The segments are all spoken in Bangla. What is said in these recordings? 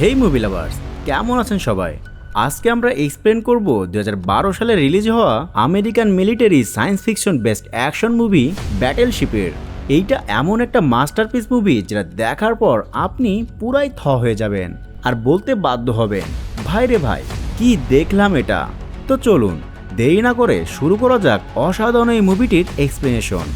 হেই মুভি লাভার্স কেমন আছেন সবাই? আজকে আমরা এক্সপ্লেন করব দু সালে রিলিজ হওয়া American military science fiction best action movie ব্যাটেলশিপের এইটা এমন একটা মাস্টারপিস মুভি যেটা দেখার পর আপনি পুরাই থ হয়ে যাবেন আর বলতে বাধ্য হবেন। ভাই রে ভাই, কি দেখলাম এটা? তো চলুন, দেরি না করে শুরু করা যাক অসাধারণ এই মুভিটির এক্সপ্লেনেশন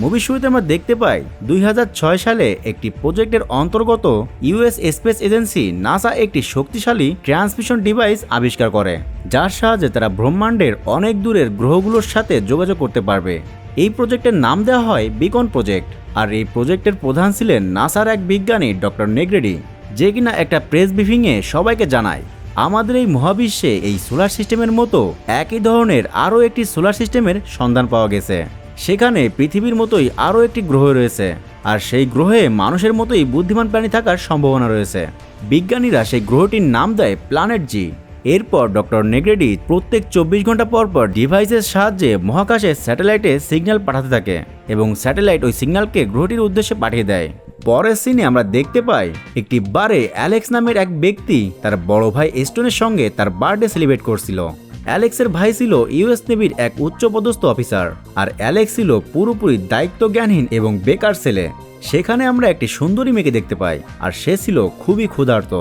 মুভির শুরুতে আমরা দেখতে পাই দুই হাজার ছয় সালে একটি প্রজেক্টের অন্তর্গত ইউএস স্পেস এজেন্সি নাসা একটি শক্তিশালী ট্রান্সমিশন ডিভাইস আবিষ্কার করে, যার সাহায্যে তারা ব্রহ্মাণ্ডের অনেক দূরের গ্রহগুলোর সাথে যোগাযোগ করতে পারবে। এই প্রজেক্টের নাম দেওয়া হয় বিকন প্রজেক্ট আর এই প্রজেক্টের প্রধান ছিলেন নাসার এক বিজ্ঞানী ডক্টর নেগ্রেডি, যে কিনা একটা প্রেস ব্রিফিংয়ে সবাইকে জানায়, আমাদের এই মহাবিশ্বে এই সোলার সিস্টেমের মতো একই ধরনের আরও একটি সোলার সিস্টেমের সন্ধান পাওয়া গেছে। সেখানে পৃথিবীর মতোই আরও একটি গ্রহ রয়েছে, আর সেই গ্রহে মানুষের মতোই বুদ্ধিমান প্রাণী থাকার সম্ভাবনা রয়েছে। বিজ্ঞানীরা সেই গ্রহটির নাম দেয় প্ল্যানেট জি। এরপর ডক্টর নেগ্রেডি প্রত্যেক চব্বিশ ঘণ্টা পর পর ডিভাইসের সাহায্যে মহাকাশে স্যাটেলাইটে সিগন্যাল পাঠাতে থাকে এবং স্যাটেলাইট ওই সিগন্যালকে গ্রহটির উদ্দেশ্যে পাঠিয়ে দেয়। পরের সিনে আমরা দেখতে পাই একটি বারে অ্যালেক্স নামের এক ব্যক্তি তার বড় ভাই এস্টনের সঙ্গে তার বার্থডে সেলিব্রেট করছিল। অ্যালেক্সের ভাই ছিল ইউএস নেভির এক উচ্চপদস্থ অফিসার, আর অ্যালেক্স ছিল পুরোপুরি দায়িত্ব জ্ঞানহীন এবং বেকার ছেলে। সেখানে আমরা একটি সুন্দরী মেয়েকে দেখতে পাই, আর সে ছিল খুবই ক্ষুধার্ত।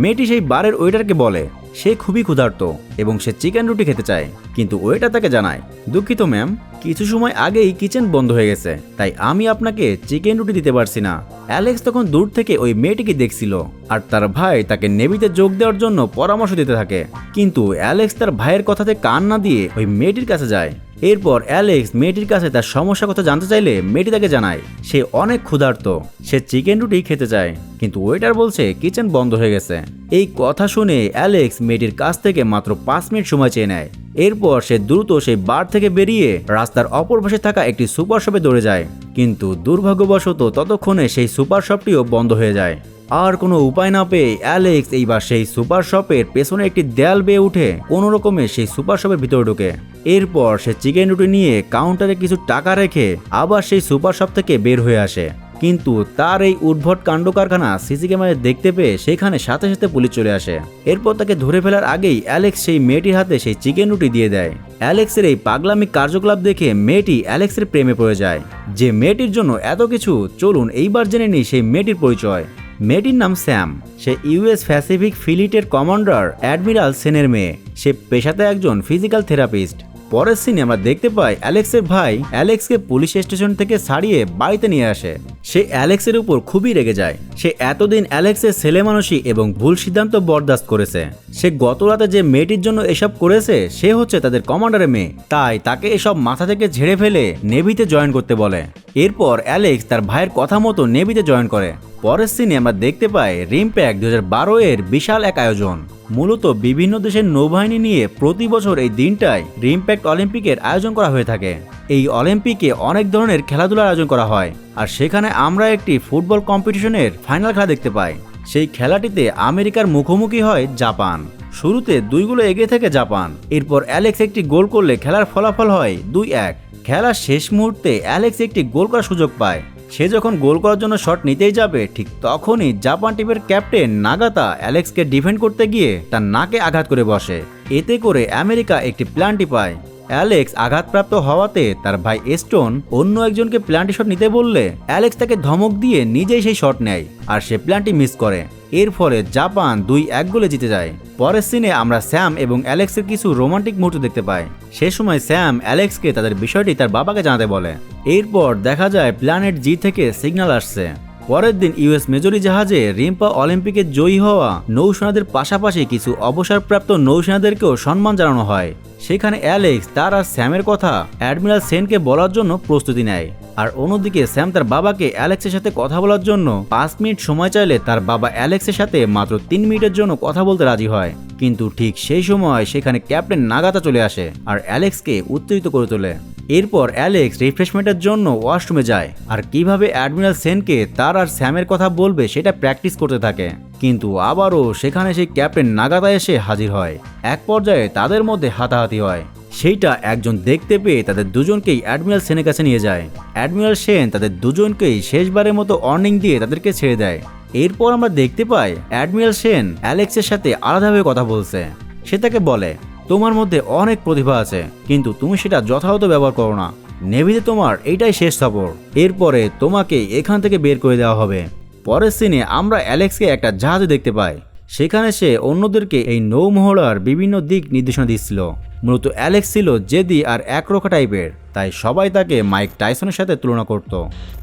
মেয়েটি সেই বারের ওয়েটারকে বলে সে খুবই ক্ষুধার্ত এবং সে চিকেন রুটি খেতে চায়, কিন্তু ওয়েটার তাকে জানায়, দুঃখিত, ম্যাম, কিছু সময় আগেই কিচেন বন্ধ হয়ে গেছে, তাই আমি আপনাকে চিকেন রুটি দিতে পারছি না। অ্যালেক্স তখন দূর থেকে ওই মেয়েটিকে দেখছিল আর তার ভাই তাকে নেভিতে যোগ দেওয়ার জন্য পরামর্শ দিতে থাকে। কিন্তু অ্যালেক্স তার ভাইয়ের কথাতে কান না দিয়ে ওই মেয়েটির কাছে যায়। এরপর অ্যালেক্স মেয়েটির কাছে তার সমস্যার কথা জানতে চাইলে মেয়েটি তাকে জানায়, সে অনেক ক্ষুধার্ত, সে চিকেন রুটি খেতে চায়, কিন্তু ওয়েটার বলছে কিচেন বন্ধ হয়ে গেছে। এই কথা শুনে অ্যালেক্স মেয়েটির কাছ থেকে মাত্র পাঁচ মিনিট সময় চেয়ে নেয়। এরপর সে দ্রুত সেই বার থেকে বেরিয়ে রাস্তার অপর পাশে থাকা একটি সুপার শপে দৌড়ে যায়। কিন্তু দুর্ভাগ্যবশত ততক্ষণে সেই সুপার শপটিও বন্ধ হয়ে যায়। আর কোনো উপায় না পেয়ে অ্যালেক্স এইবার সেই সুপার শপের পেছনে একটি দেয়াল বেয়ে উঠে কোনো রকমে সেই সুপার শপের ভিতরে ঢুকে। এরপর সে চিকেন রুটি নিয়ে কাউন্টারে কিছু টাকা রেখে আবার সেই সুপার শপ থেকে বের হয়ে আসে। কিন্তু তার এই উদ্ভট কাণ্ড কারখানা সিসি ক্যামেরায় দেখতে পেয়ে সেখানে সাথে সাথে পুলিশ চলে আসে। এরপর তাকে ধরে ফেলার আগেই অ্যালেক্স সেই মেয়েটির হাতে সেই চিকেন রুটি দিয়ে দেয়। অ্যালেক্সের এই পাগলামি কার্যকলাপ দেখে মেয়েটি অ্যালেক্সের প্রেমে পড়ে যায়। যে মেয়েটির জন্য এত কিছু, চলুন এইবার জেনে নিই সেই মেয়েটির পরিচয়। মেয়েটির নাম স্যাম। সে ইউএস প্যাসিফিক ফিলিটের কমান্ডার অ্যাডমিরাল সেনের মেয়ে। সে পেশাতে একজন ফিজিক্যাল থেরাপিস্ট। পরের সিনে আমরা দেখতে পাই অ্যালেক্সের ভাই অ্যালেক্সকে পুলিশ স্টেশন থেকে সারিয়ে বাড়িতে নিয়ে আসে। সে অ্যালেক্সের উপর খুবই রেগে যায়। সে এতদিন অ্যালেক্সের ছেলে মানুষই এবং ভুল সিদ্ধান্ত বরদাস্ত করেছে। সে গত রাতে যে মেয়েটির জন্য এসব করেছে, সে হচ্ছে তাদের কমান্ডারের মেয়ে। তাই তাকে এসব মাথা থেকে ঝেড়ে ফেলে নেভিতে জয়েন করতে বলে। এরপর অ্যালেক্স তার ভাইয়ের কথা মতো নেভিতে জয়েন করে। পরের সিনে আমরা দেখতে পাই রিমপ্যাক দু হাজার বারো এর বিশাল এক আয়োজন। মূলত বিভিন্ন দেশের নৌবাহিনী নিয়ে প্রতি বছর এই দিনটায় রিমপ্যাক্ট অলিম্পিকের আয়োজন করা হয়ে থাকে। এই অলিম্পিকে অনেক ধরনের খেলাধুলার আয়োজন করা হয়। আর সেখানে আমরা একটি ফুটবল কম্পিটিশনের ফাইনাল খেলা দেখতে পাই। সেই খেলাটিতে আমেরিকার মুখোমুখি হয় জাপান। শুরুতে দুইগুলো এগিয়ে থাকে জাপান। এরপর অ্যালেক্স একটি গোল করলে খেলার ফলাফল হয় দুই এক। খেলার শেষ মুহূর্তে অ্যালেক্স একটি গোল করার সুযোগ পায়। সে যখন গোল করার জন্য শট নিতেই যাবে, ঠিক তখনই জাপান টিমের ক্যাপ্টেন নাগাতা অ্যালেক্সকে ডিফেন্ড করতে গিয়ে তার নাকে আঘাত করে বসে। এতে করে আমেরিকা একটি প্ল্যানটি পায়। অ্যালেক্স আঘাতপ্রাপ্ত হওয়াতে তার ভাই এস্টোন অন্য একজনকে প্ল্যান্টি শট নিতে বললে অ্যালেক্স তাকে ধমক দিয়ে নিজেই সেই শট নেয় আর সে প্ল্যানটি মিস করে। এর ফলে জাপান দুই এক গোলে জিতে যায়। পরের সিনে আমরা স্যাম এবং অ্যালেক্সের কিছু রোমান্টিক মুহূর্ত দেখতে পাই। সে সময় স্যাম অ্যালেক্সকে তাদের বিষয়টি তার বাবাকে জানাতে বলে। এরপর দেখা যায় প্ল্যানেট জি থেকে সিগন্যাল আসছে। পরের দিন ইউএস মেজরি জাহাজে রিম্পা অলিম্পিকে জয়ী হওয়া নৌসেনাদের পাশাপাশি কিছু অবসরপ্রাপ্ত নৌসেনাদেরকেও সম্মান জানানো হয়। সেখানে অ্যালেক্স, তার আর স্যামের কথা অ্যাডমিরাল সেনকে বলার জন্য প্রস্তুতি নেয়। আর অন্যদিকে, স্যাম তার বাবাকে অ্যালেক্সের সাথে কথা বলার জন্য পাঁচ মিনিট সময় চাইলে তার বাবা অ্যালেক্সের সাথে মাত্র তিন মিনিটের জন্য কথা বলতে রাজি হয়। কিন্তু ঠিক সেই সময় সেখানে ক্যাপ্টেন নাগাতা চলে আসে আর অ্যালেক্সকে উত্তেজিত করে তোলে। এরপর অ্যালেক্স রিফ্রেশমেন্টের জন্য ওয়াশরুমে যায়। আর কীভাবে অ্যাডমিরাল সেনকে তার আর স্যামের কথা বলবে সেটা প্র্যাকটিস করতে থাকে। কিন্তু আবারও সেখানে সেই ক্যাপ্টেন নাগাতা এসে হাজির হয়। এক পর্যায়ে তাদের মধ্যে হাতাহাতি হয়। সেইটা একজন দেখতে পেয়ে তাদের দুজনকেই অ্যাডমিরাল সেনের কাছে নিয়ে যায়। অ্যাডমিরাল সেন তাদের দুজনকেই শেষবারের মতো অর্নিং দিয়ে তাদেরকে ছেড়ে দেয়। এরপর আমরা দেখতে পাই অ্যাডমিরাল সেন অ্যালেক্সের সাথে আলাদাভাবে কথা বলছে। সে তাকে বলে তোমার মধ্যে অনেক প্রতিভা আছে, কিন্তু তুমি সেটা যথাযথ ব্যবহার করো না। নেভিতে তোমার এইটাই শেষ সফর এরপরে তোমাকে এখান থেকে বের করে দেওয়া হবে। পরের সিনে আমরা অ্যালেক্সকে একটা জাহাজে দেখতে পাই। সেখানে সে অন্যদেরকে এই নৌমহড়ার বিভিন্ন দিক নির্দেশনা দিচ্ছিল। মূলত অ্যালেক্স ছিল জেদি আর একরোখা টাইপের, তাই সবাই তাকে মাইক টাইসনের সাথে তুলনা করত।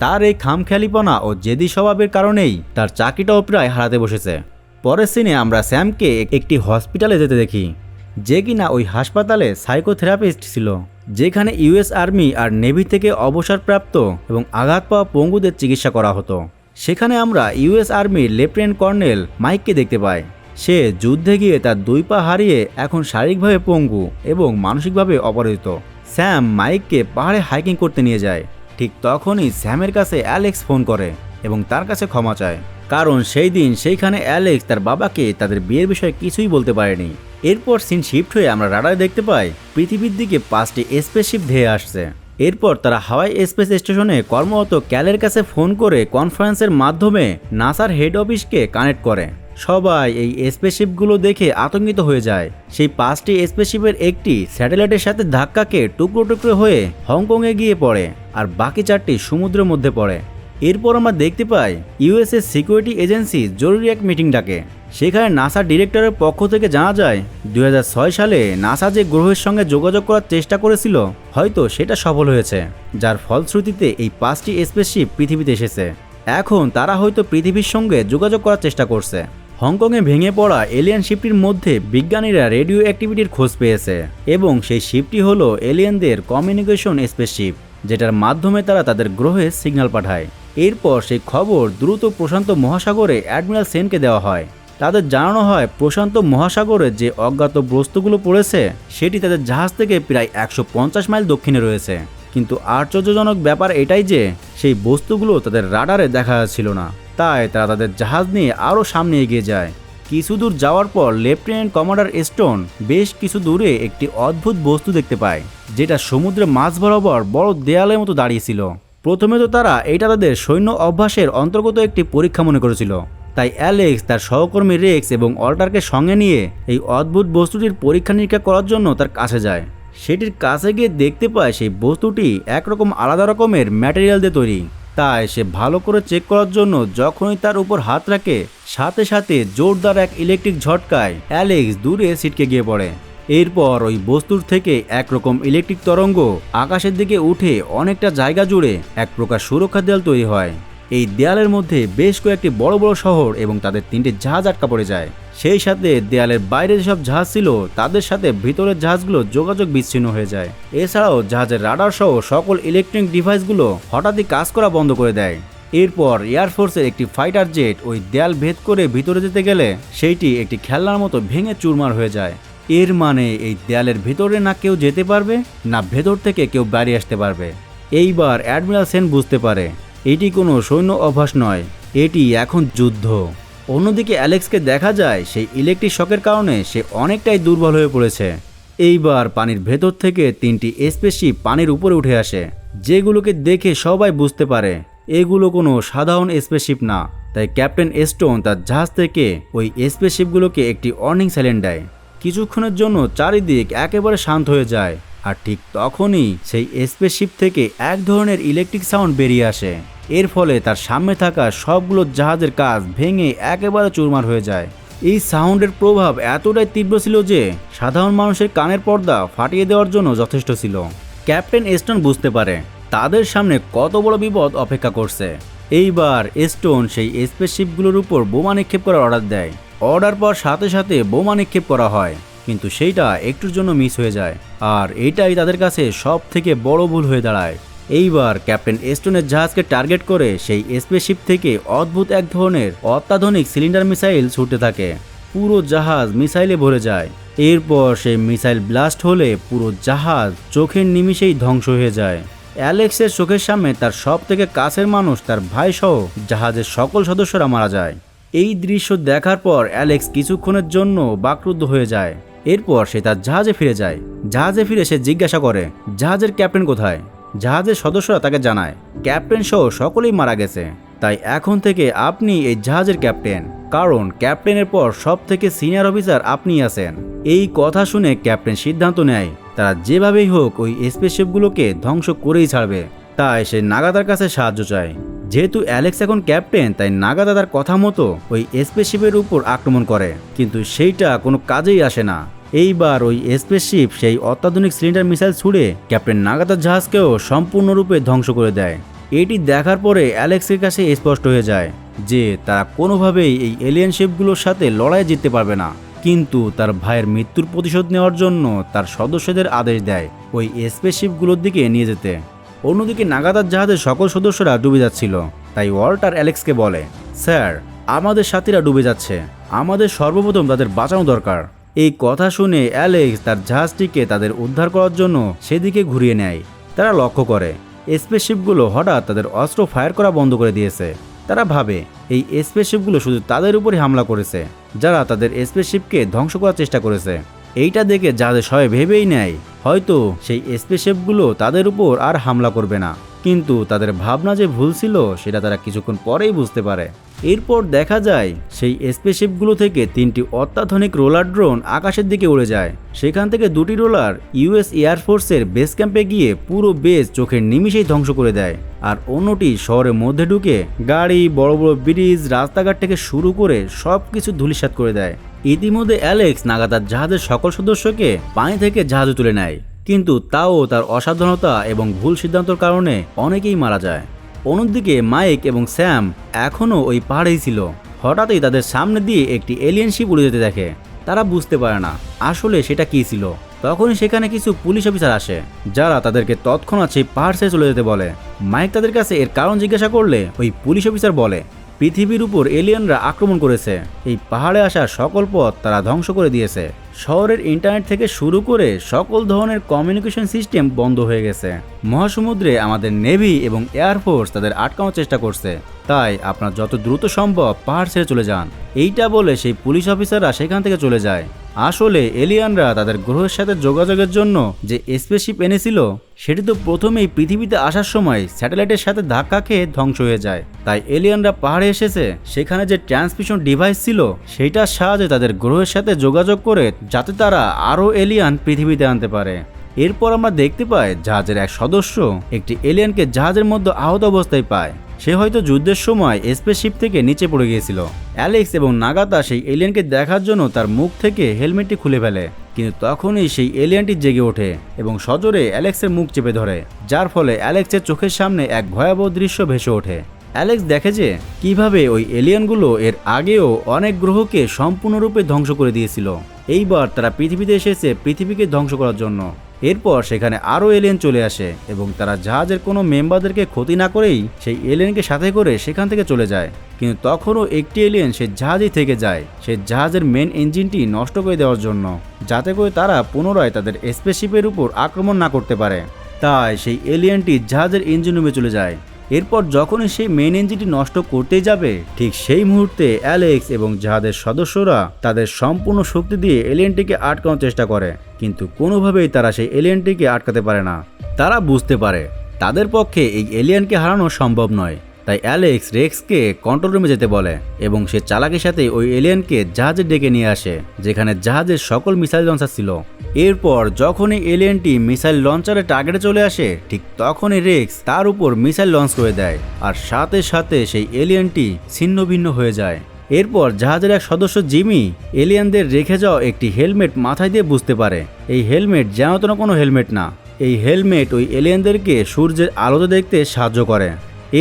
তার এই খামখেয়ালিপনা ও জেদি স্বভাবের কারণেই তার চাকরিটাও প্রায় হারাতে বসেছে। পরের সিনে আমরা স্যামকে একটি হসপিটালে যেতে দেখি। যে কিনা ওই হাসপাতালে সাইকোথেরাপিস্ট ছিল, যেখানে ইউএস আর্মি আর নেভি থেকে অবসরপ্রাপ্ত এবং আঘাত পাওয়া পঙ্গুদের চিকিৎসা করা হতো। সেখানে আমরা ইউএস আর্মির লেফটেন্যান্ট কর্নেল মাইককে দেখতে পাই। সে যুদ্ধে গিয়ে তার দুই পা হারিয়ে এখন শারীরিকভাবে পঙ্গু এবং মানসিকভাবে অপরাজিত স্যাম মাইককে পাহাড়ে হাইকিং করতে নিয়ে যায়। ঠিক তখনই স্যামের কাছে অ্যালেক্স ফোন করে এবং তার কাছে ক্ষমা চায়। কারণ সেই দিন সেইখানে অ্যালেক্স তার বাবাকে তাদের বিয়ের বিষয়ে কিছুই বলতে পারেনি। এরপর সিন শিফট হয়ে আমরা রাডারে দেখতে পাই, পৃথিবীর দিকে পাঁচটি স্পেসশিপ ধেয়ে আসছে। এরপর তারা হাওয়াই স্পেস স্টেশনে কর্মরত ক্যালের কাছে ফোন করে কনফারেন্সের মাধ্যমে নাসার হেড অফিসকে কানেক্ট করে। সবাই এই স্পেসশিপগুলো দেখে আতঙ্কিত হয়ে যায়। সেই পাঁচটি স্পেসশিপের একটি স্যাটেলাইটের সাথে ধাক্কাকে টুকরো টুকরো হয়ে হংকংয়ে গিয়ে পড়ে আর বাকি চারটি সমুদ্রের মধ্যে পড়ে। এরপর আমরা দেখতে পাই, ইউএসএ সিকিউরিটি এজেন্সি জরুরি এক মিটিং ডাকে সেখানে নাসা ডিরেক্টরের পক্ষ থেকে জানা যায় দু হাজার ছয় সালে নাসা যে গ্রহের সঙ্গে যোগাযোগ করার চেষ্টা করেছিল, হয়তো সেটা সফল হয়েছে, যার ফলশ্রুতিতে এই পাঁচটি স্পেসশিপ পৃথিবীতে এসেছে। এখন তারা হয়তো পৃথিবীর সঙ্গে যোগাযোগ করার চেষ্টা করছে। হংকংয়ে ভেঙে পড়া এলিয়ান শিপটির মধ্যে বিজ্ঞানীরা রেডিও অ্যাক্টিভিটির খোঁজ পেয়েছে, এবং সেই শিপটি হলো এলিয়ানদের কমিউনিকেশন স্পেসশিপ, যেটার মাধ্যমে তারা তাদের গ্রহে সিগন্যাল পাঠায়। এরপর সেই খবর দ্রুত প্রশান্ত মহাসাগরে অ্যাডমিরাল সেনকে দেওয়া হয়। তাদের জানানো হয়, প্রশান্ত মহাসাগরে যে অজ্ঞাত বস্তুগুলো পড়েছে, সেটি তাদের জাহাজ থেকে প্রায় একশো পঞ্চাশ মাইল দক্ষিণে রয়েছে। কিন্তু আশ্চর্যজনক ব্যাপার এটাই যে, সেই বস্তুগুলো তাদের রাডারে দেখা যাচ্ছিল না। তাই তারা তাদের জাহাজ নিয়ে আরও সামনে এগিয়ে যায়। কিছু দূর যাওয়ার পর লেফটেন্যান্ট কমান্ডার স্টোন বেশ কিছু দূরে একটি অদ্ভুত বস্তু দেখতে পায়, যেটা সমুদ্রে মাছ বরাবর বড় দেয়ালের মতো দাঁড়িয়েছিল প্রথমে তো তারা এটা তাদের সৈন্য অভ্যাসের অন্তর্গত একটি পরীক্ষা মনে করেছিল। তাই অ্যালেক্স তার সহকর্মী রেক্স এবং অল্টারকে সঙ্গে নিয়ে এই অদ্ভুত বস্তুটির পরীক্ষা নিরীক্ষা করার জন্য তার কাছে যায়। সেটির কাছে গিয়ে দেখতে পায় সেই বস্তুটি একরকম আলাদা রকমের ম্যাটেরিয়াল দিয়ে তৈরি। তাই সে ভালো করে চেক করার জন্য যখনই তার উপর হাত রাখে, সাথে সাথে জোরদার এক ইলেকট্রিক ঝটকায় অ্যালেক্স দূরে ছিটকে গিয়ে পড়ে। এরপর ওই বস্তুর থেকে একরকম ইলেকট্রিক তরঙ্গ আকাশের দিকে উঠে অনেকটা জায়গা জুড়ে এক প্রকার সুরক্ষা দেয়াল তৈরি হয়। এই দেয়ালের মধ্যে বেশ কয়েকটি বড় বড় শহর এবং তাদের তিনটে জাহাজ আটকা পড়ে যায়। সেই সাথে দেয়ালের বাইরে যেসব জাহাজ ছিল, তাদের সাথে ভিতরের জাহাজগুলো যোগাযোগ বিচ্ছিন্ন হয়ে যায়। এছাড়াও জাহাজের রাডার সহ সকল ইলেকট্রনিক ডিভাইসগুলো হঠাৎই কাজ করা বন্ধ করে দেয়। এরপর এয়ারফোর্সের একটি ফাইটার জেট ওই দেয়াল ভেদ করে ভিতরে যেতে গেলে সেইটি একটি খেলনার মতো ভেঙে চুরমার হয়ে যায়। এর মানে এই দেয়ালের ভিতরে না কেউ যেতে পারবে, না ভেতর থেকে কেউ বাড়ি আসতে পারবে। এইবার অ্যাডমিরাল সেন বুঝতে পারে। এটি কোনো সৈন্য অভ্যাস নয়, এটি এখন যুদ্ধ। অন্যদিকে অ্যালেক্সকে দেখা যায়, সেই ইলেকট্রিক শকের কারণে সে অনেকটাই দুর্বল হয়ে পড়েছে। এইবার পানির ভেতর থেকে তিনটি স্পেসশিপ পানির উপরে উঠে আসে, যেগুলোকে দেখে সবাই বুঝতে পারে, এগুলো কোনো সাধারণ স্পেসশিপ না। তাই ক্যাপ্টেন স্টোন তার জাহাজ থেকে ওই স্পেসশিপগুলোকে একটি অর্নিং সাইলেন্ট দেয়। কিছুক্ষণের জন্য চারিদিক একেবারে শান্ত হয়ে যায়। আর ঠিক তখনই সেই স্পেসশিপ থেকে এক ধরনের ইলেকট্রিক সাউন্ড বেরিয়ে আসে। এর ফলে তার সামনে থাকা সবগুলো জাহাজের কাজ ভেঙে একেবারে চুরমার হয়ে যায়। এই সাউন্ডের প্রভাব এতটাই তীব্র ছিল যে সাধারণ মানুষের কানের পর্দা ফাটিয়ে দেওয়ার জন্য যথেষ্ট ছিল। ক্যাপ্টেন স্টোন বুঝতে পারে, তাদের সামনে কত বড় বিপদ অপেক্ষা করছে। এইবার স্টোন সেই স্পেসশিপগুলোর উপর বোমা নিক্ষেপ করার অর্ডার দেয়। অর্ডার পর সাথে সাথে বোমা নিক্ষেপ করা হয়, কিন্তু সেইটা একটুর জন্য মিস হয়ে যায়। আর এটাই তাদের কাছে সব থেকে বড় ভুল হয়ে দাঁড়ায়। এইবার ক্যাপ্টেন এস্টনের জাহাজকে টার্গেট করে সেই স্পেসশিপ থেকে অদ্ভুত এক ধরনের অত্যাধুনিক সিলিন্ডার মিসাইল ছুটতে থাকে। পুরো জাহাজ মিসাইলে ভরে যায়। এরপর সেই মিসাইল ব্লাস্ট হলে পুরো জাহাজ চোখের নিমিষেই ধ্বংস হয়ে যায়। অ্যালেক্সের চোখের সামনে তার সব থেকে কাছের মানুষ, তার ভাই সহ জাহাজের সকল সদস্যরা মারা যায়। এই দৃশ্য দেখার পর অ্যালেক্স কিছুক্ষণের জন্য বাকরুদ্ধ হয়ে যায়। এরপর সে তার জাহাজে ফিরে যায়। জাহাজে ফিরে সে জিজ্ঞাসা করে, জাহাজের ক্যাপ্টেন কোথায়? জাহাজের সদস্যরা তাকে জানায়, ক্যাপ্টেন সহ সকলেই মারা গেছে। তাই এখন থেকে আপনি এই জাহাজের ক্যাপ্টেন, কারণ ক্যাপ্টেনের পর সব থেকে সিনিয়র অফিসার আপনি আছেন। এই কথা শুনে ক্যাপ্টেন সিদ্ধান্ত নেয়, তারা যেভাবেই হোক ওই স্পেসশিপগুলোকে ধ্বংস করেই ছাড়বে। তাই সে নাগাদার কাছে সাহায্য চায়। যেহেতু অ্যালেক্স এখন ক্যাপ্টেন, তাই নাগাদা তার কথা মতো ওই স্পেসশিপের উপর আক্রমণ করে। কিন্তু সেইটা কোনো কাজেই আসে না। এইবার ওই স্পেসশিপ সেই অত্যাধুনিক সিলিন্ডার মিসাইল ছুড়ে ক্যাপ্টেন নাগাদার জাহাজকেও সম্পূর্ণরূপে ধ্বংস করে দেয়। এটি দেখার পরে অ্যালেক্সের কাছে স্পষ্ট হয়ে যায় যে তারা কোনোভাবেই এই এলিয়েন শিপগুলোর সাথে লড়াই জিততে পারবে না। কিন্তু তার ভাইয়ের মৃত্যুর প্রতিশোধ নেওয়ার জন্য তার সদস্যদের আদেশ দেয় ওই স্পেসশিপগুলোর দিকে নিয়ে যেতে। অন্যদিকে নাগাদার জাহাজের সকল সদস্যরা ডুবে যাচ্ছিল। তাই ওয়াল্টার অ্যালেক্সকে বলে, স্যার, আমাদের সাথীরা ডুবে যাচ্ছে। আমাদের সর্বপ্রথম তাদের বাঁচানো দরকার। এই কথা শুনে অ্যালেক্স তার জাহাজটিকে তাদের উদ্ধার করার জন্য সেদিকে ঘুরিয়ে নেয়। তারা লক্ষ্য করে, স্পেসশিপগুলো হঠাৎ তাদের অস্ত্র ফায়ার করা বন্ধ করে দিয়েছে। তারা ভাবে, এই স্পেসশিপগুলো শুধু তাদের উপরই হামলা করেছে, যারা তাদের স্পেসশিপকে ধ্বংস করার চেষ্টা করেছে। এইটা দেখে যাদের সবাই ভেবেই নেয়, হয়তো সেই স্পেসশিপগুলো তাদের উপর আর হামলা করবে না। কিন্তু তাদের ভাবনা যে ভুল ছিল, সেটা তারা কিছুক্ষণ পরেই বুঝতে পারে। এরপর দেখা যায়, সেই স্পেসশিপগুলো থেকে তিনটি অত্যাধুনিক রোলার ড্রোন আকাশের দিকে উড়ে যায়। সেখান থেকে দুটি রোলার ইউএস এয়ারফোর্সের বেস ক্যাম্পে গিয়ে পুরো বেস চোখের নিমিষেই ধ্বংস করে দেয়। আর অন্যটি শহরের মধ্যে ঢুকে গাড়ি, বড় বড় ব্রিজ, রাস্তাঘাট থেকে শুরু করে সব কিছু ধুলিসাৎ করে দেয়। ইতিমধ্যে অ্যালেক্স নাগাদার জাহাজের সকল সদস্যকে পানি থেকে জাহাজে তুলে নেয়। কিন্তু তাও তার অসাবধানতা এবং ভুল সিদ্ধান্তর কারণে অনেকেই মারা যায়। অন্যদিকে মাইক এবং স্যাম এখনও ওই পাহাড়েই ছিল। হঠাৎই তাদের সামনে দিয়ে একটি এলিয়েন শিপ উড়ে যেতে দেখে। তারা বুঝতে পারে না আসলে সেটা কী ছিল। তখনই সেখানে কিছু পুলিশ অফিসার আসে, যারা তাদেরকে তৎক্ষণাৎ সেই পাহাড় চলে যেতে বলে। মাইক তাদের কাছে এর কারণ জিজ্ঞাসা করলে ওই পুলিশ অফিসার বলে পৃথিবীর উপর এলিয়েনরা আক্রমণ করেছে। এই পাহাড়ে আসা সকল পথ তারা ধ্বংস করে দিয়েছে। শহরের ইন্টারনেট থেকে শুরু করে সকল ধরনের কমিউনিকেশন সিস্টেম বন্ধ হয়ে গেছে। মহাসমুদ্রে আমাদের নেভি এবং এয়ারফোর্স তাদের আটকানোর চেষ্টা করছে। তাই আপনার যত দ্রুত সম্ভব পাহাড় ছেড়ে চলে যান। এইটা বলে সেই পুলিশ অফিসাররা সেখান থেকে চলে যায়। আসলে এলিয়ানরা তাদের গ্রহের সাথে যোগাযোগের জন্য যে স্পেসশিপ এনেছিল, সেটি তো প্রথমেই পৃথিবীতে আসার সময় স্যাটেলাইটের সাথে ধাক্কা খেয়ে ধ্বংস হয়ে যায়। তাই এলিয়ানরা পাহাড়ে এসেছে, সেখানে যে ট্রান্সমিশন ডিভাইস ছিল, সেইটার সাহায্যে তাদের গ্রহের সাথে যোগাযোগ করে যাতে তারা আরও এলিয়ান পৃথিবীতে আনতে পারে। এরপর আমরা দেখতে পাই জাহাজের এক সদস্য একটি এলিয়ানকে জাহাজের মধ্যে আহত অবস্থায় পায়। সে হয়তো যুদ্ধের সময় স্পেসশিপ থেকে নিচে পড়ে গিয়েছিল। অ্যালেক্স এবং নাগাতা সেই এলিয়ানকে দেখার জন্য তার মুখ থেকে হেলমেটটি খুলে ফেলে। কিন্তু তখনই সেই এলিয়ানটি জেগে ওঠে এবং সজোরে অ্যালেক্সের মুখ চেপে ধরে, যার ফলে অ্যালেক্সের চোখের সামনে এক ভয়াবহ দৃশ্য ভেসে ওঠে। অ্যালেক্স দেখে যে কীভাবে ওই এলিয়ানগুলো এর আগেও অনেক গ্রহকে সম্পূর্ণরূপে ধ্বংস করে দিয়েছিল। এইবার তারা পৃথিবীতে এসেছে পৃথিবীকে ধ্বংস করার জন্য। এরপর সেখানে আরও এলিয়েন চলে আসে এবং তারা জাহাজের কোনো মেম্বারদেরকে ক্ষতি না করেই সেই এলিয়েনকে সাথে করে সেখান থেকে চলে যায়। কিন্তু তখনও একটি এলিয়েন সে জাহাজই থেকে যায়। সে জাহাজের মেন ইঞ্জিনটি নষ্ট করে দেওয়ার জন্য, যাতে করে তারা পুনরায় তাদের স্পেসশিপের উপর আক্রমণ না করতে পারে। তাই সেই এলিয়েনটি জাহাজের ইঞ্জিন রুমে চলে যায়। এরপর যখনই সেই মেন ইঞ্জিনটি নষ্ট করতেই যাবে, ঠিক সেই মুহূর্তে অ্যালেক্স এবং জাহাজের সদস্যরা তাদের সম্পূর্ণ শক্তি দিয়ে এলিয়েনটিকে আটকানোর চেষ্টা করে। কিন্তু কোনোভাবেই তারা সেই এলিয়েনটিকে আটকাতে পারে না। তারা বুঝতে পারে, তাদের পক্ষে এই এলিয়েনকে হারানো সম্ভব নয়। তাই অ্যালেক্স রেক্সকে কন্ট্রোল রুমে যেতে বলে এবং সে চালাকের সাথে ওই এলিয়েনকে জাহাজে ডেকে নিয়ে আসে, যেখানে জাহাজের সকল মিসাইল লঞ্চার ছিল। এরপর যখনই এলিয়েনটি মিসাইল লঞ্চারের টার্গেটে চলে আসে, ঠিক তখনই রেক্স তার উপর মিসাইল লঞ্চ করে দেয়। আর সাথে সাথে সেই এলিয়েনটি ছিন্ন ভিন্ন হয়ে যায়। এরপর জাহাজের এক সদস্য জিমি এলিয়ানদের রেখে যাওয়া একটি হেলমেট মাথায় দিয়ে বুঝতে পারে, এই হেলমেট যেন তেন কোনো হেলমেট না। এই হেলমেট ওই এলিয়ানদেরকে সূর্যের আলোতে দেখতে সাহায্য করে।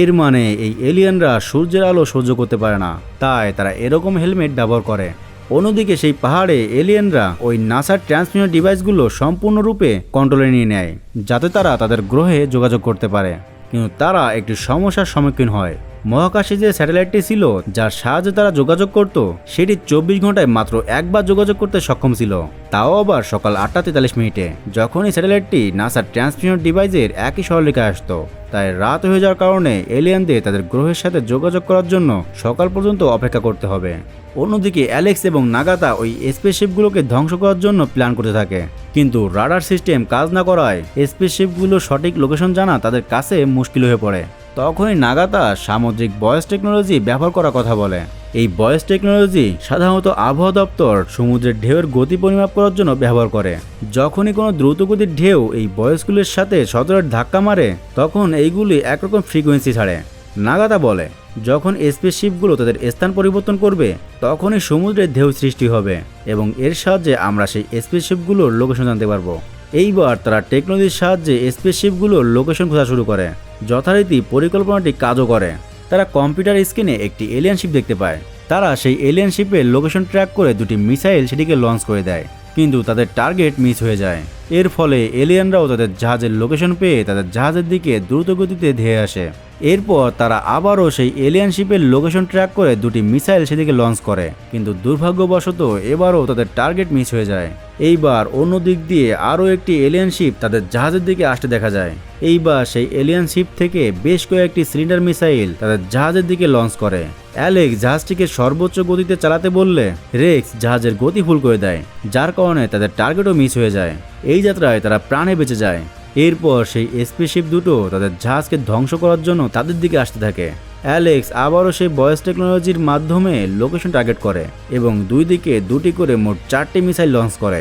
এর মানে এই এলিয়ানরা সূর্যের আলো সহ্য করতে পারে না, তাই তারা এরকম হেলমেট ব্যবহার করে। অন্যদিকে সেই পাহাড়ে এলিয়েনরা ওই নাসার ট্রান্সমিশন ডিভাইসগুলো সম্পূর্ণরূপে কন্ট্রোলে নিয়ে নেয়, যাতে তারা তাদের গ্রহে যোগাযোগ করতে পারে। কিন্তু তারা একটি সমস্যার সম্মুখীন হয়। মহাকাশে যে স্যাটেলাইটটি ছিল, যার সাহায্যে তারা যোগাযোগ করত, সেটি চব্বিশ ঘন্টায় মাত্র একবার যোগাযোগ করতে সক্ষম ছিল। তাও আবার সকাল আটটা তেতাল্লিশ মিনিটে যখন এই স্যাটেলাইটটি নাসার ট্রান্সমিশন ডিভাইসের একই সরলিকায় আসতো, তাই রাত হয়ে যাওয়ার কারণে এলিয়ানদের তাদের গ্রহের সাথে যোগাযোগ করার জন্য সকাল পর্যন্ত অপেক্ষা করতে হবে। অন্যদিকে অ্যালেক্স এবং নাগাতা ওই স্পেসশিপগুলোকে ধ্বংস করার জন্য প্ল্যান করতে থাকে। কিন্তু রাডার সিস্টেম কাজ না করায় স্পেসশিপগুলো সঠিক লোকেশন জানা তাদের কাছে মুশকিল হয়ে পড়ে। তখনই নাগাতা সামুদ্রিক বয়স টেকনোলজি ব্যবহার করার কথা বলে। এই বয়স টেকনোলজি সাধারণত আবহাওয়া দপ্তর সমুদ্রের ঢেউয়ের গতি পরিমাপ করার জন্য ব্যবহার করে। যখনই কোনো দ্রুতগতির ঢেউ এই বয়সগুলির সাথে সতরের ধাক্কা মারে, তখন এইগুলি একরকম ফ্রিকোয়েন্সি ছাড়ে। নাগাতা বলে, যখন স্পেসশিপগুলো তাদের স্থান পরিবর্তন করবে, তখনই সমুদ্রের ঢেউ সৃষ্টি হবে এবং এর সাহায্যে আমরা সেই স্পেসশিপগুলোর লোকেশন জানতে পারব। এইবার তারা টেকনোলজির সাহায্যে স্পেসশিপগুলোর লোকেশন খোঁজা শুরু করে। যথারীতি পরিকল্পনাটি কাজও করে। তারা কম্পিউটার স্ক্রিনে একটি এলিয়ান শিপ দেখতে পায়। তারা সেই এলিয়ান শিপের লোকেশন ট্র্যাক করে দুটি মিসাইল সেটিকে লঞ্চ করে দেয়, কিন্তু তাদের টার্গেট মিস হয়ে যায়। এর ফলে এলিয়ানরাও তাদের জাহাজের লোকেশন পেয়ে তাদের জাহাজের দিকে দ্রুত গতিতে ধেয়ে আসে। এরপর তারা আবারও সেই এলিয়ান শিপের লোকেশন ট্র্যাক করে দুটি মিসাইল সেদিকে লঞ্চ করে, কিন্তু দুর্ভাগ্যবশত এবারও তাদের টার্গেট মিস হয়ে যায়। এইবার অন্য দিক দিয়ে আরও একটি এলিয়ান শিপ তাদের জাহাজের দিকে আসতে দেখা যায়। এইবার সেই এলিয়ান শিপ থেকে বেশ কয়েকটি সিলিন্ডার মিসাইল তাদের জাহাজের দিকে লঞ্চ করে। অ্যালেক্স জাহাজটিকে সর্বোচ্চ গতিতে চালাতে বললে রেক্স জাহাজের গতি ফুল করে দেয়, যার কারণে তাদের টার্গেটও মিস হয়ে যায়। এই যাত্রায় তারা প্রাণে বেঁচে যায়। এরপর সেই স্পেসশিপ দুটো তাদের জাহাজকে ধ্বংস করার জন্য তাদের দিকে আসতে থাকে। অ্যালেক্স আবারও সেই বয়েস টেকনোলজির মাধ্যমে লোকেশন টার্গেট করে এবং দুই দিকে দুটি করে মোট চারটি মিসাইল লঞ্চ করে।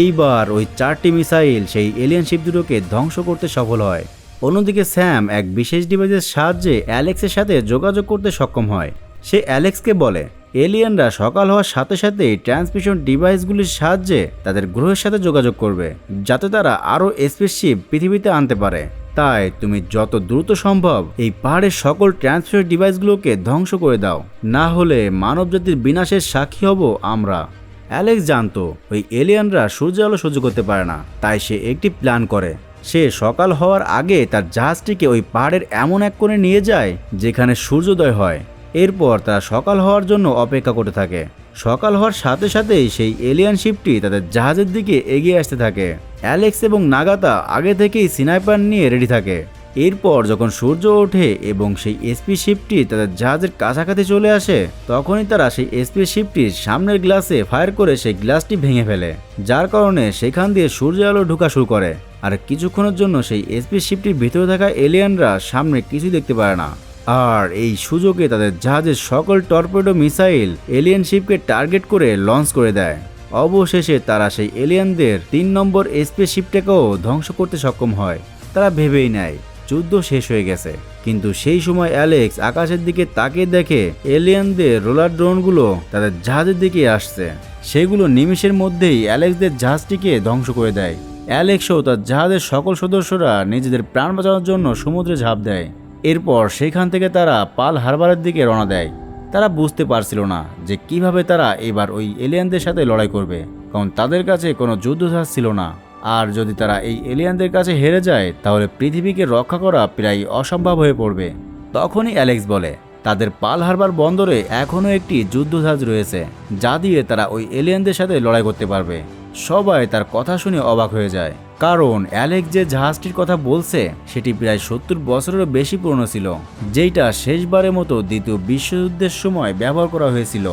এইবার ওই চারটি মিসাইল সেই এলিয়ান শিপ দুটোকে ধ্বংস করতে সফল হয়। অন্যদিকে স্যাম এক বিশেষ ডিভাইসের সাহায্যে অ্যালেক্সের সাথে যোগাযোগ করতে সক্ষম হয়। সে অ্যালেক্সকে বলে এলিয়ানরা সকাল হওয়ার সাথে সাথেই ট্রান্সমিশন ডিভাইসগুলির সাহায্যে তাদের গ্রহের সাথে যোগাযোগ করবে, যাতে তারা আরও স্পেসশিপ পৃথিবীতে আনতে পারে। তাই তুমি যত দ্রুত সম্ভব এই পাহাড়ের সকল ট্রান্সফার ডিভাইসগুলোকে ধ্বংস করে দাও। না হলে মানবজাতির বিনাশের সাক্ষী হব আমরা। অ্যালেক্স জানতো, ওই এলিয়ানরা সূর্য আলো সহ্য করতে পারে না, তাই সে একটি প্ল্যান করে। সে সকাল হওয়ার আগে তার জাহাজটিকে ওই পাহাড়ের এমন এক কোণে নিয়ে যায়, যেখানে সূর্যোদয় হয়। এরপর তারা সকাল হওয়ার জন্য অপেক্ষা করতে থাকে। সকাল হওয়ার সাথে সাথেই সেই এলিয়ান শিপটি তাদের জাহাজের দিকে এগিয়ে আসতে থাকে। অ্যালেক্স এবং নাগাতা আগে থেকেই সিনাইপার নিয়ে রেডি থাকে। এরপর যখন সূর্য ওঠে এবং সেই এসপি শিপটি তাদের জাহাজের কাছাকাছি চলে আসে, তখনই তারা সেই এসপি শিপটির সামনের গ্লাসে ফায়ার করে সেই গ্লাসটি ভেঙে ফেলে, যার কারণে সেখান দিয়ে সূর্য আলো ঢোকা শুরু করে। আর কিছুক্ষণের জন্য সেই এসপি শিপটির ভিতরে থাকা এলিয়ানরা সামনে কিছু দেখতে পারে না। আর এই সুযোগে তাদের জাহাজের সকল টর্পেডো মিসাইল এলিয়ান শিপকে টার্গেট করে লঞ্চ করে দেয়। অবশেষে তারা সেই এলিয়ানদের তিন নম্বর স্পেস শিপটাকেও ধ্বংস করতে সক্ষম হয়। তারা ভেবেই নেয়, যুদ্ধ শেষ হয়ে গেছে। কিন্তু সেই সময় অ্যালেক্স আকাশের দিকে তাকিয়ে দেখে এলিয়ানদের রোলার ড্রোনগুলো তাদের জাহাজের দিকে আসছে। সেগুলো নিমিষের মধ্যেই অ্যালেক্সদের জাহাজটিকে ধ্বংস করে দেয়। অ্যালেক্সও তার জাহাজের সকল সদস্যরা নিজেদের প্রাণ বাঁচানোর জন্য সমুদ্রে ঝাঁপ দেয়। এরপর সেখান থেকে তারা পাল হারবারের দিকে রওনা দেয়। তারা বুঝতে পারছিল না যে কীভাবে তারা এবার ওই এলিয়ানদের সাথে লড়াই করবে, কারণ তাদের কাছে কোনো যুদ্ধজাহাজ ছিল না। আর যদি তারা এই এলিয়ানদের কাছে হেরে যায়, তাহলে পৃথিবীকে রক্ষা করা প্রায় অসম্ভব হয়ে পড়বে। তখনই অ্যালেক্স বলে, তাদের পাল হারবার বন্দরে এখনও একটি যুদ্ধজাহাজ রয়েছে, যা দিয়ে তারা ওই এলিয়ানদের সাথে লড়াই করতে পারবে। সবাই তার কথা শুনে অবাক হয়ে যায়। কারণ অ্যালেক্স যে জাহাজটির কথা বলছে, সেটি প্রায় সত্তর বছরেরও বেশি পুরনো ছিল যেটা শেষবারের মতো দ্বিতীয় বিশ্বযুদ্ধের সময় ব্যবহার করা হয়েছিল।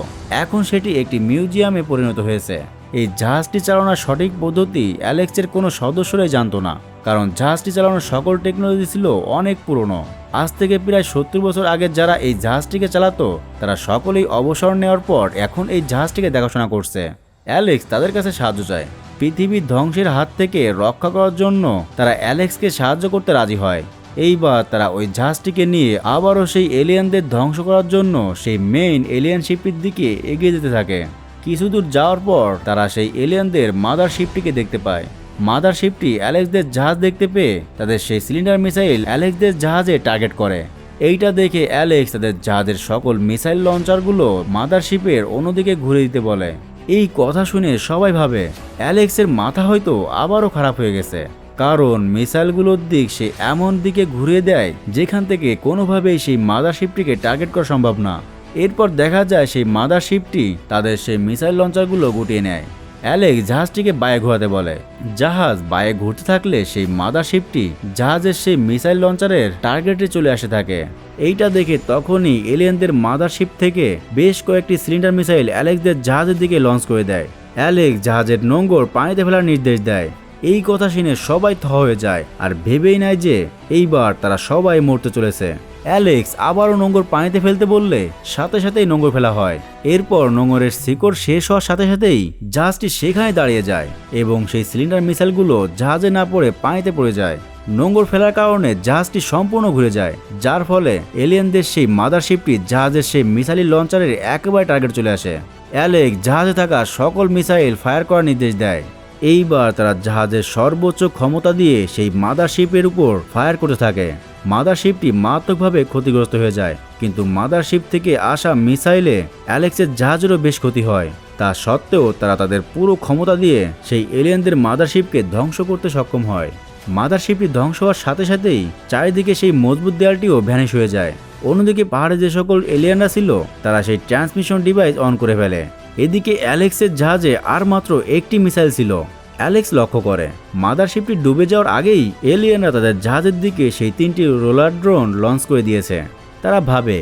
এখন সেটি একটি মিউজিয়ামে পরিণত হয়েছে। এই জাহাজটি চালানোর সঠিক পদ্ধতি অ্যালেক্সের কোনো সদস্যরাই জানতো না, কারণ জাহাজটি চালানোর সকল টেকনোলজি ছিল অনেক পুরনো। আজ থেকে প্রায় সত্তর বছর আগে যারা এই জাহাজটিকে চালাতো, তারা সকলেই অবসর নেওয়ার পর এখন এই জাহাজটিকে দেখাশোনা করছে। অ্যালেক্স তাদের কাছে সাহায্য চায়। পৃথিবীর ধ্বংসের হাত থেকে রক্ষা করার জন্য তারা অ্যালেক্সকে সাহায্য করতে রাজি হয়। এইবার তারা ওই জাহাজটিকে নিয়ে আবারও সেই এলিয়ানদের ধ্বংস করার জন্য সেই মেইন এলিয়ান শিপটির দিকে এগিয়ে যেতে থাকে। কিছু দূর যাওয়ার পর তারা সেই এলিয়ানদের মাদার শিপটিকে দেখতে পায়। মাদার শিপটি অ্যালেক্সদের জাহাজ দেখতে পেয়ে তাদের সেই সিলিন্ডার মিসাইল অ্যালেক্সদের জাহাজে টার্গেট করে। এইটা দেখে অ্যালেক্স তাদের জাহাজের সকল মিসাইল লঞ্চারগুলো মাদার শিপের অন্যদিকে ঘুরে দিতে বলে। এই কথা শুনে সবাই ভাবে অ্যালেক্সের মাথা হয়তো আবারও খারাপ হয়ে গেছে। কারণ মিসাইলগুলোর দিক সে এমন দিকে ঘুরিয়ে দেয় যেখান থেকে কোনোভাবেই সেই মাদার শিপটিকে টার্গেট করা সম্ভব না। এরপর দেখা যায় সেই মাদার শিপটি তাদের সেই মিসাইল লঞ্চারগুলো গুটিয়ে নেয়। অ্যালেক্স জাহাজটিকে বায়ে ঘোরাতে বলে। জাহাজ বায়ে ঘুরতে থাকলে সেই মাদারশিপটি জাহাজের সেই মিসাইল লঞ্চারের টার্গেটে চলে আসে থাকে। এইটা দেখে তখনই এলিয়েনদের মাদারশিপ থেকে বেশ কয়েকটি সিলিন্ডার মিসাইল অ্যালেক্সদের জাহাজের দিকে লঞ্চ করে দেয়। অ্যালেক্স জাহাজের নোঙ্গর পানিতে ফেলার নির্দেশ দেয়। এই কথা শুনে সবাই থ হয়ে যায় আর ভেবেই নেয় যে এইবার তারা সবাই মরতে চলেছে। অ্যালেক্স আবারও নোঙ্গর পানিতে ফেলতে বললে, সাথে সাথেই নোঙ্গর ফেলা হয়। এরপর নোঙ্গরের শিকড় শেষ হওয়ার সাথে সাথেই জাহাজটি সেখানে দাঁড়িয়ে যায় এবং সেই সিলিন্ডার মিসাইলগুলো জাহাজে না পড়ে পানিতে পড়ে যায়। নোঙ্গর ফেলার কারণে জাহাজটি সম্পূর্ণ ঘুরে যায়, যার ফলে এলিয়েনদের সেই মাদারশিপটি জাহাজের সেই মিসাইল লঞ্চারের একেবারে টার্গেট চলে আসে। অ্যালেক্স জাহাজে থাকা সকল মিসাইল ফায়ার করার নির্দেশ দেয়। এইবার তারা জাহাজের সর্বোচ্চ ক্ষমতা দিয়ে সেই মাদারশিপের উপর ফায়ার করতে থাকে। মাদারশিপটি মারাত্মকভাবে ক্ষতিগ্রস্ত হয়ে যায়, কিন্তু মাদারশিপ থেকে আসা মিসাইলে অ্যালেক্সের জাহাজেরও বেশ ক্ষতি হয়। তা সত্ত্বেও তারা তাদের পুরো ক্ষমতা দিয়ে সেই এলিয়েনদের মাদারশিপকে ধ্বংস করতে সক্ষম হয়। মাদারশিপটি ধ্বংস হওয়ার সাথে সাথেই চারিদিকে সেই মজবুত দেয়ালটিও ভ্যানিশ হয়ে যায়। অন্যদিকে পাহাড়ে যে সকল এলিয়েনরা ছিল, তারা সেই ট্রান্সমিশন ডিভাইস অন করে ফেলে। এদিকে অ্যালেক্সের জাহাজে আর মাত্র একটি মিসাইল ছিল। অ্যালেক্স লক্ষ্য করে মাদারশিপটি ডুবে যাওয়ার আগেই এলিয়েনরা তাদের জাহাজের দিকে সেই তিনটি রোলার ড্রোন লঞ্চ করে দিয়েছে। তারা ভাবে,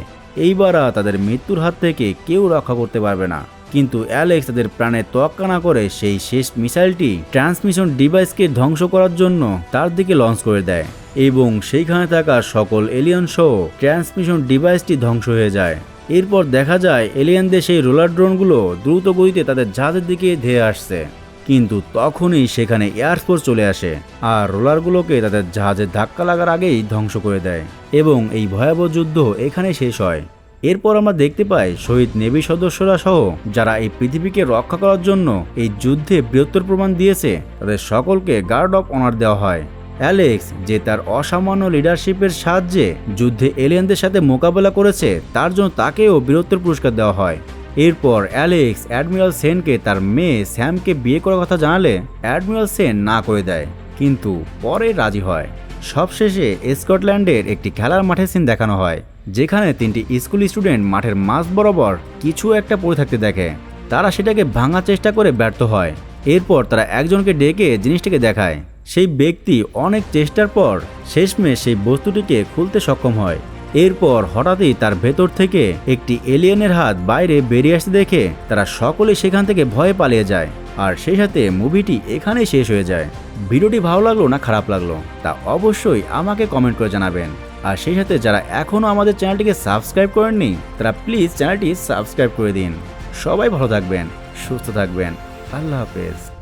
এইবার তাদের মৃত্যুর হাত থেকে কেউ রক্ষা করতে পারবে না। কিন্তু অ্যালেক্স তাদের প্রাণে তোয়াক্কা না করে সেই শেষ মিসাইলটি ট্রান্সমিশন ডিভাইসকে ধ্বংস করার জন্য তার দিকে লঞ্চ করে দেয়। এবং সেইখানে থাকা সকল এলিয়ন সহ ট্রান্সমিশন ডিভাইসটি ধ্বংস হয়ে যায়। এরপর দেখা যায় এলিয়েনদের সেই রোলার ড্রোনগুলো দ্রুত গতিতে তাদের জাহাজের দিকে ধেয়ে আসছে। কিন্তু তখনই সেখানে এয়ারফোর্স চলে আসে আর রোলারগুলোকে তাদের জাহাজে ধাক্কা লাগার আগেই ধ্বংস করে দেয় এবং এই ভয়াবহ যুদ্ধ এখানে শেষ হয়। এরপর আমরা দেখতে পাই শহীদ নেভি সদস্যরা সহ যারা এই পৃথিবীকে রক্ষা করার জন্য এই যুদ্ধে বৃহত্তর প্রমাণ দিয়েছে, তাদের সকলকে গার্ড অফ অনার দেওয়া হয়। অ্যালেক্স, যে তার অসামান্য লিডারশিপের সাহায্যে যুদ্ধে এলিয়েনদের সাথে মোকাবেলা করেছে, তার জন্য তাকেও বীরত্বের পুরস্কার দেওয়া হয়। এরপর অ্যালেক্স অ্যাডমিরাল সেনকে তার মেয়ে স্যামকে বিয়ে করার কথা জানালে অ্যাডমিরাল সেন না করে দেয়, কিন্তু পরে রাজি হয়। সবশেষে স্কটল্যান্ডের একটি খেলার মাঠের সিন দেখানো হয়, যেখানে তিনটি স্কুল স্টুডেন্ট মাঠের মাঝ বরাবর কিছু একটা পড়ে থাকতে দেখে। তারা সেটাকে ভাঙার চেষ্টা করে ব্যর্থ হয়। এরপর তারা একজনকে ডেকে জিনিসটাকে দেখায়। সেই ব্যক্তি অনেক চেষ্টার পর শেষমেশ সেই বস্তুটিকে খুলতে সক্ষম হয়। এরপর হঠাৎই তার ভেতর থেকে একটি এলিয়েনের হাত বাইরে বেরিয়ে আসতে দেখে তারা সকলে সেখান থেকে ভয়ে পালিয়ে যায় আর সেই সাথে মুভিটি এখানেই শেষ হয়ে যায়। ভিডিওটি ভালো লাগল না খারাপ লাগল? তা অবশ্যই আমাকে কমেন্ট করে জানাবেন। আর সেই সাথে যারা এখনও আমাদের চ্যানেলটিকে সাবস্ক্রাইব করেননি, তারা প্লিজ চ্যানেলটি সাবস্ক্রাইব করে দিন। সবাই ভালো থাকবেন, সুস্থ থাকবেন। আল্লাহ হাফেজ।